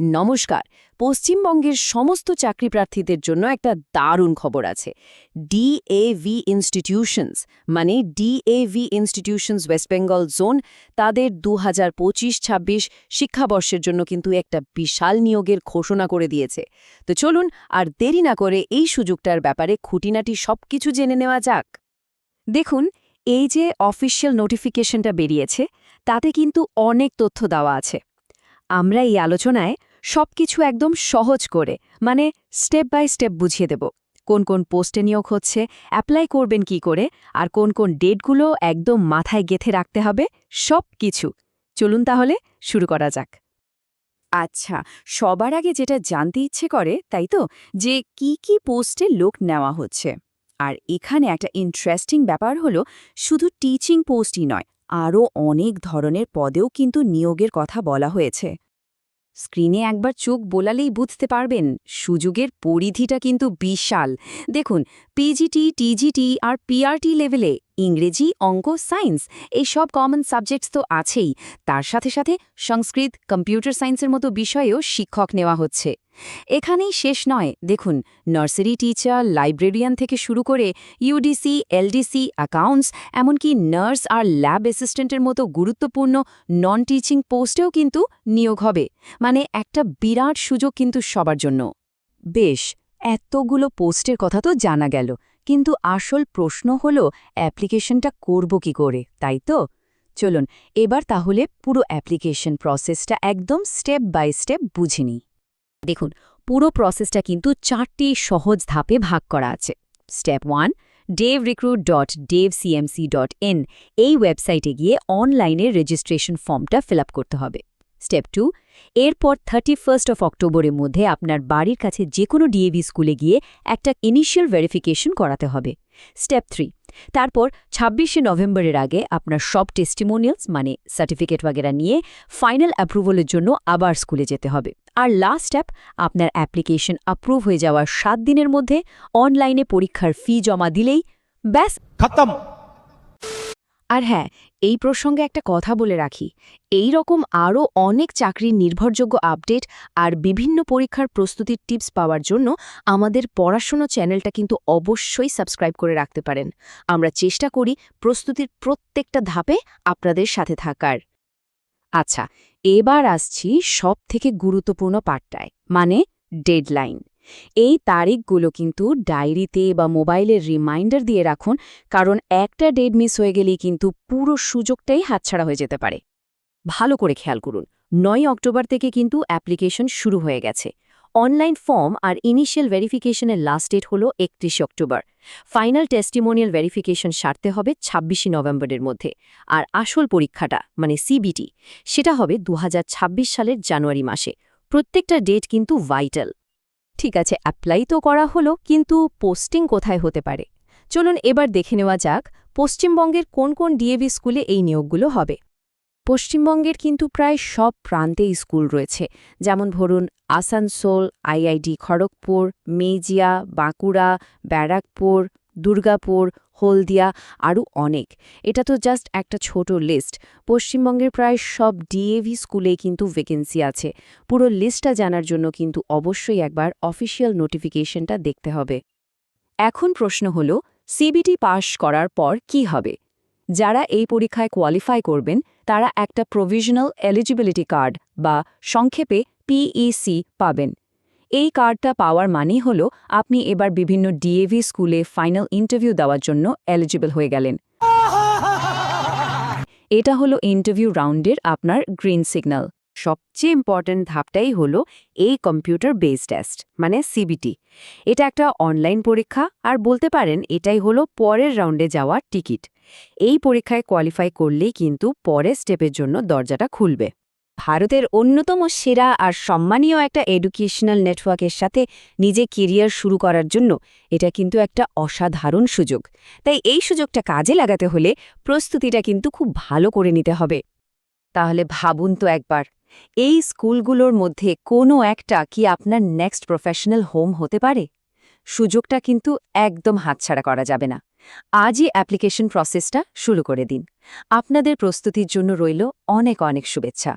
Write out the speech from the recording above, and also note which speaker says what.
Speaker 1: নমস্কার। পশ্চিমবঙ্গের সমস্ত চাকরি প্রার্থীদের জন্য একটা দারুণ খবর আছে। ডিএভি ইনস্টিটিউশনস মানে DAV institutions West Bengal zone তাদের দু হাজার পঁচিশ ছাব্বিশ শিক্ষাবর্ষের জন্য কিন্তু একটা বিশাল নিয়োগের ঘোষণা করে দিয়েছে। তো চলুন আর দেরি না করে এই সুযোগটার ব্যাপারে খুঁটিনাটি সবকিছু জেনে নেওয়া যাক। দেখুন, এই যে অফিসিয়াল নোটিফিকেশনটা বেরিয়েছে, তাতে কিন্তু অনেক তথ্য দেওয়া আছে। আমরা এই আলোচনায় সবকিছু একদম সহজ করে মানে স্টেপ বাই স্টেপ বুঝিয়ে দেব। কোন কোন পোস্টে নিয়োগ হচ্ছে অ্যাপ্লাই করবেন কি করে, আর কোন কোন ডেটগুলো একদম মাথায় গেথে রাখতে হবে সব কিছু চলুন তাহলে শুরু করা যাক। আচ্ছা সবার আগে যেটা জানতে ইচ্ছে করে, তাই তো? যে কি কি পোস্টে লোক নেওয়া হচ্ছে। আর এখানে একটা ইন্টারেস্টিং ব্যাপার হলো, শুধু টিচিং পোস্টই নয় আরও অনেক ধরনের পদেও কিন্তু নিয়োগের কথা বলা হয়েছে। স্ক্রিনে একবার চোখ বোলালেই বুঝতে পারবেন সুযোগের পরিধিটা কিন্তু বিশাল। দেখুন পিজিটি টিজিটি আর পিআরটি লেভেলে ইংরেজি, অঙ্ক, সায়েন্স এই সব কমন সাবজেক্টস তো আছেই। তার সাথে সাথে সংস্কৃত কম্পিউটার সায়েন্সের মতো বিষয়েও শিক্ষক নেওয়া হচ্ছে। এখানেই শেষ নয়। দেখুন নার্সারি টিচার লাইব্রেরিয়ান থেকে শুরু করে ইউডিসি এলডিসি অ্যাকাউন্টস এমনকি নার্স আর ল্যাব অ্যাসিস্ট্যান্টের মতো গুরুত্বপূর্ণ নন টিচিং পোস্টেও কিন্তু নিয়োগ হবে। মানে একটা বিরাট সুযোগ কিন্তু সবার জন্য। বেশ, এতগুলো পোস্টের কথা তো জানা গেল। কিন্তু আসল প্রশ্ন হল, অ্যাপ্লিকেশনটা করব কি করে, তাই তো? চলুন, এবার তাহলে পুরো অ্যাপ্লিকেশন প্রসেসটা একদম স্টেপ বাই স্টেপ বুঝে নিই। দেখুন, পুরো প্রসেসটা কিন্তু চারটি সহজ ধাপে ভাগ করা আছে। Step one DAV recruit dot DAV CMC dot in এই ওয়েবসাইটে গিয়ে অনলাইনে রেজিস্ট্রেশন ফর্মটা ফিল করতে হবে। স্টেপ টু এরপর থার্টি ফার্স্ট অফ অক্টোবরের মধ্যে আপনার বাড়ির কাছে যে কোনো ডিএভি স্কুলে গিয়ে একটা ইনিশিয়াল ভেরিফিকেশন করাতে হবে। স্টেপ থ্রি তারপর ছাব্বিশে নভেম্বরের আগে আপনার সব টেস্টিমোনিয়ালস মানে সার্টিফিকেট বাগেরা নিয়ে ফাইনাল অ্যাপ্রুভালের জন্য আবার স্কুলে যেতে হবে। আর লাস্ট স্টেপ আপনার অ্যাপ্লিকেশন অ্যাপ্রুভ হয়ে যাওয়ার সাত দিনের মধ্যে অনলাইনে পরীক্ষার ফি জমা দিলেই ব্যাস।
Speaker 2: খতম!
Speaker 1: আর হ্যাঁ এই প্রসঙ্গে একটা কথা বলে রাখি। এই রকম আরও অনেক চাকরির নির্ভরযোগ্য আপডেট আর বিভিন্ন পরীক্ষার প্রস্তুতির টিপস পাওয়ার জন্য আমাদের পড়াশুনো চ্যানেলটা কিন্তু অবশ্যই সাবস্ক্রাইব করে রাখতে পারেন। আমরা চেষ্টা করি প্রস্তুতির প্রত্যেকটা ধাপে আপনাদের সাথে থাকার। আচ্ছা এবার আসছি সব থেকে গুরুত্বপূর্ণ পার্টটায় মানে ডেডলাইন। এই তারিখগুলো কিন্তু ডায়েরিতে বা মোবাইলের রিমাইন্ডার দিয়ে রাখুন, কারণ একটা ডেট মিস হয়ে গেলেই কিন্তু পুরো সুযোগটাই হাতছাড়া হয়ে যেতে পারে। ভালো করে খেয়াল করুন নয় অক্টোবর থেকে কিন্তু অ্যাপ্লিকেশন শুরু হয়ে গেছে। অনলাইন ফর্ম আর ইনিশিয়াল ভেরিফিকেশনের লাস্ট ডেট হল একত্রিশে অক্টোবর। ফাইনাল টেস্টিমোনিয়াল ভেরিফিকেশন সারতে হবে ছাব্বিশে নভেম্বরের মধ্যে। আর আসল পরীক্ষাটা মানে সিবিটি, সেটা হবে দু হাজার ছাব্বিশ সালের জানুয়ারি মাসে। প্রত্যেকটা ডেট কিন্তু ভাইটাল। ঠিক আছে অ্যাপ্লাই তো করা হলো, কিন্তু পোস্টিং কোথায় হতে পারে? চলুন এবার দেখে নেওয়া যাক, পশ্চিমবঙ্গের কোন কোন ডিএভি স্কুলে এই নিয়োগগুলো হবে। পশ্চিমবঙ্গের কিন্তু প্রায় সব প্রান্তে স্কুল রয়েছে। যেমন ধরুন, আসানসোল আইআইডি খড়গপুর, মেজিয়া, বাঁকুড়া, ব্যারাকপুর দুর্গাপুর, হলদিয়া আরও অনেক। এটা তো জাস্ট একটা ছোট লিস্ট পশ্চিমবঙ্গের প্রায় সব ডিএভি স্কুলেই কিন্তু ভ্যাকেন্সি আছে। পুরো লিস্টটা জানার জন্য কিন্তু অবশ্যই একবার অফিসিয়াল নোটিফিকেশনটা দেখতে হবে। এখন প্রশ্ন হল সিবিটি পাশ করার পর কি হবে? যারা এই পরীক্ষায় কোয়ালিফাই করবেন, তারা একটা প্রভিশনাল এলিজিবিলিটি কার্ড বা সংক্ষেপে পিইসি পাবেন। এই কার্ডটা পাওয়ার মানেই হল আপনি এবার বিভিন্ন ডিএভি স্কুলে ফাইনাল ইন্টারভিউ দেওয়ার জন্য এলিজিবল হয়ে গেলেন। এটা হলো ইন্টারভিউ রাউন্ডের আপনার গ্রিন সিগন্যাল। সবচেয়ে ইম্পর্ট্যান্ট ধাপটাই হলো এই কম্পিউটার বেস টেস্ট মানে সিবিটি এটা একটা অনলাইন পরীক্ষা আর বলতে পারেন এটাই হলো পরের রাউন্ডে যাওয়ার টিকিট। এই পরীক্ষায় কোয়ালিফাই করলেই কিন্তু পরের স্টেপের জন্য দরজাটা খুলবে। ভারতের অন্যতম সেরা আর সম্মানীয় একটা এডুকেশনাল নেটওয়ার্কের সাথে নিজে কেরিয়ার শুরু করার জন্য এটা কিন্তু একটা অসাধারণ সুযোগ। তাই এই সুযোগটা কাজে লাগাতে হলে প্রস্তুতিটা কিন্তু খুব ভালো করে নিতে হবে। তাহলে ভাবুন তো একবার, এই স্কুলগুলোর মধ্যে কোনো একটা কি আপনার নেক্সট প্রফেশনাল হোম হতে পারে? সুযোগটা কিন্তু একদম হাতছাড়া করা যাবে না। আজই অ্যাপ্লিকেশন প্রসেসটা শুরু করে দিন। আপনাদের প্রস্তুতির জন্য রইল অনেক অনেক শুভেচ্ছা।